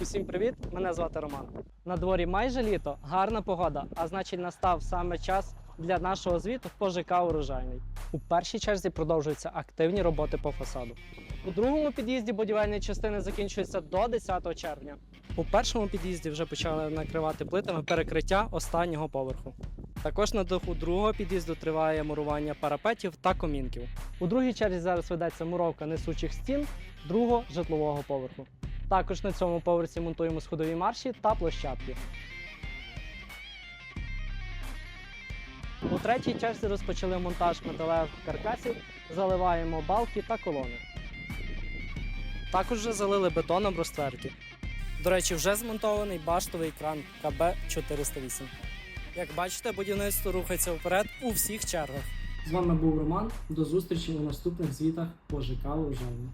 Усім привіт! Мене звати Роман. На дворі майже літо, гарна погода, а значить настав саме час для нашого звіту по ЖК урожайний. У першій черзі продовжуються активні роботи по фасаду. У другому під'їзді будівельні частини закінчуються до 10 червня. У першому під'їзді вже почали накривати плитами перекриття останнього поверху. Також на даху другого під'їзду триває мурування парапетів та комінків. У другій черзі зараз ведеться муровка несучих стін другого житлового поверху. Також на цьому поверсі монтуємо сходові марші та площадки. У третій черзі розпочали монтаж металевих каркасів, заливаємо балки та колони. Також вже залили бетоном розтверті. До речі, вже змонтований баштовий кран КБ-408. Як бачите, будівництво рухається вперед у всіх чергах. З вами був Роман. До зустрічі у наступних звітах по ЖК Лужані.